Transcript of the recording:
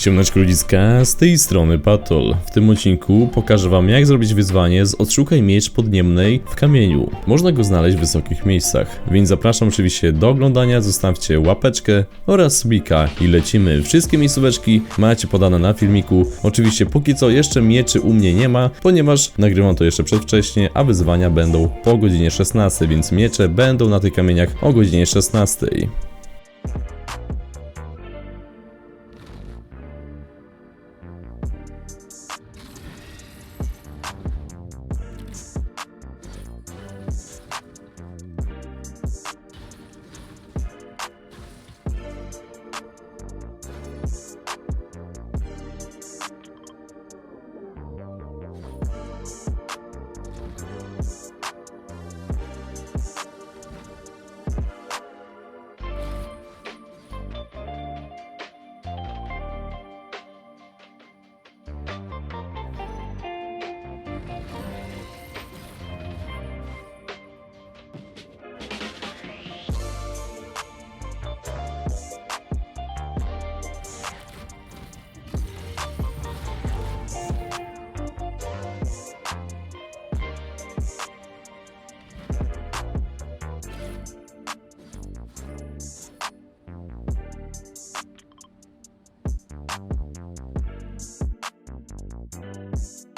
Siemneczko ludziska, z tej strony Patol. W tym odcinku pokażę wam jak zrobić wyzwanie z Odszukaj Miecz Podniemnej w kamieniu. Można go znaleźć w wysokich miejscach, więc zapraszam oczywiście do oglądania, zostawcie łapeczkę oraz subika i lecimy. Wszystkie miejscóweczki macie podane na filmiku. Oczywiście póki co jeszcze mieczy u mnie nie ma, ponieważ nagrywam to jeszcze przedwcześnie, a wyzwania będą po godzinie 16, więc miecze będą na tych kamieniach o godzinie 16. Música